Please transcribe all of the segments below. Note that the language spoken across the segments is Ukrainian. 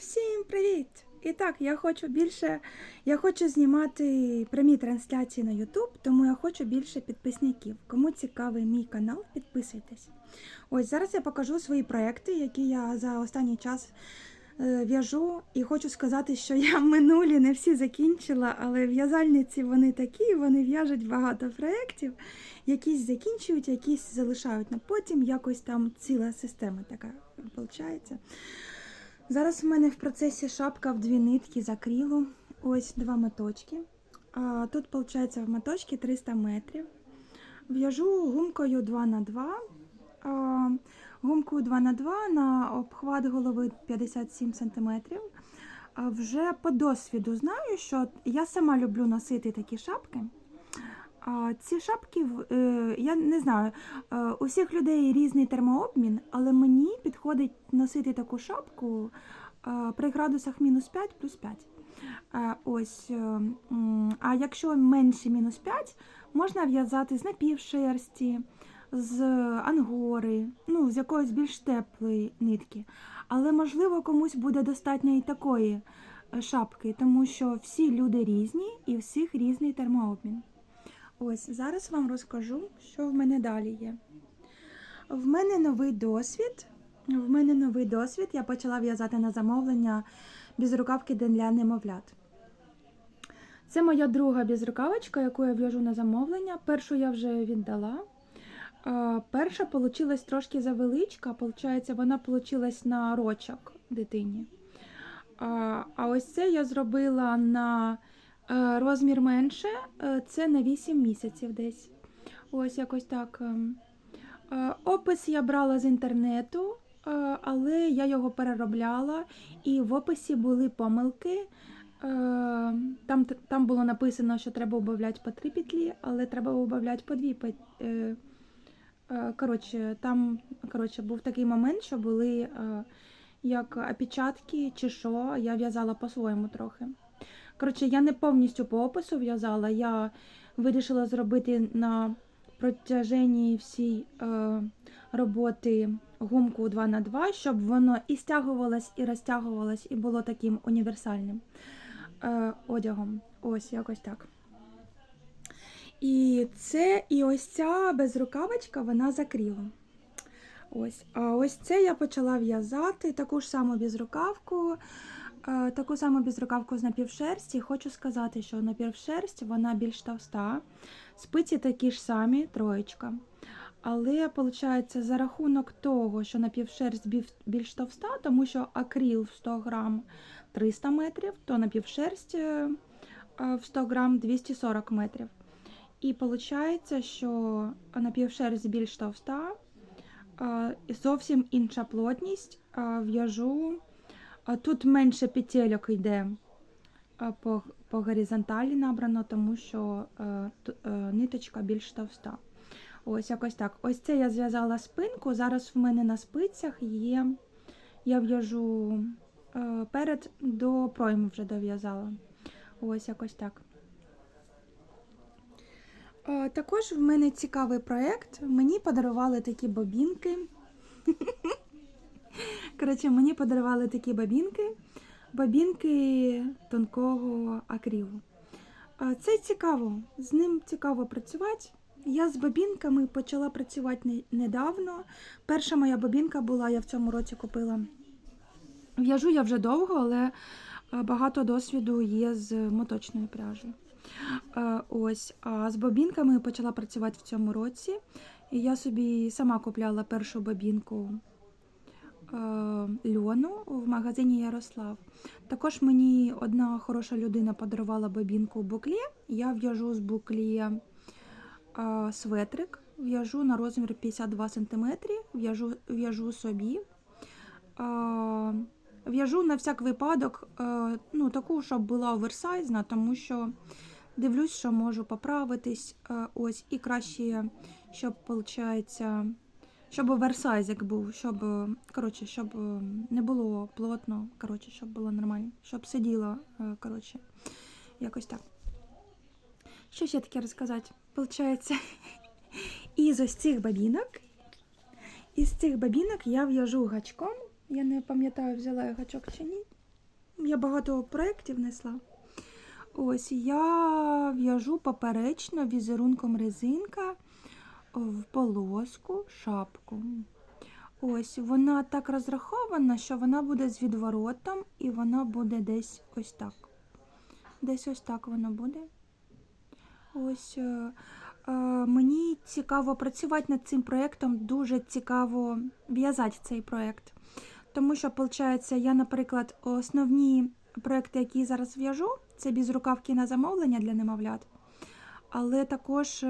Всім привіт! І так, я хочу більше, я хочу знімати прямі трансляції на YouTube, тому я хочу більше підписників. Кому цікавий мій канал, підписуйтесь. Ось зараз я покажу свої проекти, які я за останній час е, в'яжу. І хочу сказати, що я минулі не всі закінчила, але в'язальниці вони такі, вони в'яжуть багато проєктів. Якісь закінчують, якісь залишають на потім. Якось там ціла система така виходить. Зараз в мене в процесі шапка в дві нитки з. Ось два моточки. Тут, виходить, в моточці 300 метрів. В'яжу гумкою 2 на 2 а, гумкою 2 на 2 на обхват голови 57 см. Вже по досвіду знаю, що я сама люблю носити такі шапки. А, ці шапки, е, я не знаю, е, у всіх людей різний термообмін, але мені підходить носити таку шапку е, при градусах мінус 5 плюс 5. Е, Ось, а якщо менше мінус 5, можна в'язати з напівшерсті, з ангори, ну, з якоїсь більш теплої нитки. Але можливо комусь буде достатньо і такої шапки, тому що всі люди різні і всіх різний термообмін. Ось зараз вам розкажу, що в мене далі є. В мене новий досвід. В мене новий досвід. Я почала в'язати на замовлення безрукавки для немовлят. Це моя друга безрукавочка, яку я в'яжу на замовлення. Першу я вже віддала. Перша вийшла трошки завеличка, виходить, вона вийшла на рочок дитині. А ось це я зробила на розмір менше, е, це на 8 місяців десь. Ось якось так. ем. Е, Опис я брала з інтернету, е, але я його переробляла, і в описі були помилки. Е, Там, там було написано, що треба убавляти по три петлі, але треба убавляти по дві петлі. Е, Коротше, там коротше, був такий момент, що були е, як опечатки чи що, я в'язала по-своєму трохи. Коротше, я не повністю по опису в'язала, я вирішила зробити на протяженні всій е, роботи гумку 2 на 2 щоб воно і стягувалось, і розтягувалось, і було таким універсальним е, одягом. Ось якось так. І це, і ось ця безрукавочка, вона з акрилом. Ось, а ось це я почала в'язати таку ж саму безрукавку, таку саму безрукавку з напівшерсті. Хочу сказати, що напівшерсть вона більш товста, спиці такі ж самі, троєчка. Але виходить, за рахунок того, що напівшерсть більш- товста, тому що акрил в 100 грам 300 метрів, то напівшерсть е, е, в 100 грам 240 метрів. І виходить, що напівшерсть більш товста, е, зовсім інша плотність. е, В'яжу. А Тут менше петельок йде по, по горизонталі набрано, тому що е, е, ниточка більш товста. Ось якось так. Ось це я зв'язала спинку. Зараз в мене на спицях є. Я в'яжу е, перед до пройми вже дов'язала. Ось якось так. Е, Також в мене цікавий проєкт. Мені подарували такі бобінки. Коротше, мені подарували такі бобінки, бобінки тонкого акрилу. Е, Це цікаво, з ним цікаво працювати. Я з бобінками почала працювати недавно. Перша моя бобінка була, я в цьому році купила. В'яжу я вже довго, але багато досвіду є з моточною пряжею. Е, Ось, а з бобінками почала працювати в цьому році. І я собі сама купляла першу бобінку е, льону в магазині Ярослав. Також мені одна хороша людина подарувала бобінку буклі. Я в'яжу з буклі е, светрик, в'яжу на розмір 52 см, в'яжу, в'яжу собі. Е, В'яжу на всяк випадок, е, ну, таку, щоб була оверсайзна, тому що дивлюсь, що можу поправитись. е, Ось, і краще, щоб, виходить, щоб оверсайзик був, щоб, коротше, щоб е, не було плотно, коротше, щоб було нормально, щоб сиділо, е, коротше, якось так. Що ще таке розказати? Получається, із ось цих бабінок, із цих бабінок я в'яжу гачком. Я не пам'ятаю, взяла я гачок чи ні. я багато проєктів несла. Ось я в'яжу поперечно візерунком резинка в полоску шапку. Ось вона так розрахована, що вона буде з відворотом і вона буде десь ось так. Десь ось так вона буде. Ось е, е, мені цікаво працювати над цим проєктом, дуже цікаво в'язати цей проєкт. Тому що, виходить, я, наприклад, основні проєкти, які зараз в'яжу, це безрукавки на замовлення для немовлят. Але також е,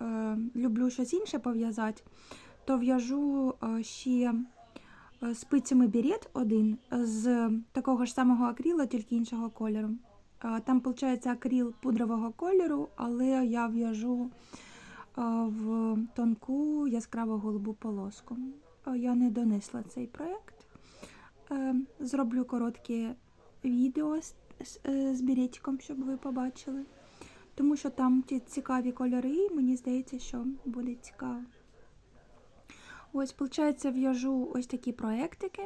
е, люблю щось інше пов'язати, то в'яжу е, ще спицями берет один з такого ж самого акрилу, тільки іншого кольору. Там, виходить, акрил пудрового кольору, але я в'яжу в тонку яскраво голубу полоску. Я не донесла цей проєкт. Зроблю коротке відео з беретиком, щоб ви побачили. Тому що там ті цікаві кольори, і мені здається, що буде цікаво. Ось, виходить, в'яжу ось такі проєктики.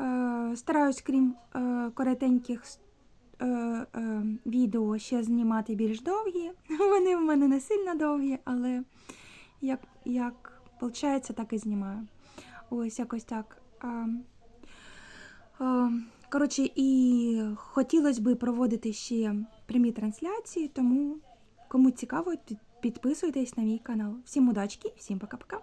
Е, стараюсь, крім е, коротеньких е, відео, ще знімати більш довгі. Вони в мене не сильно довгі, але як, як виходить, так і знімаю. Ось якось так. Коротше, і хотілося б проводити ще прямі трансляції, тому кому цікаво, підписуйтесь на мій канал. Всім удачки, всім пока-пока.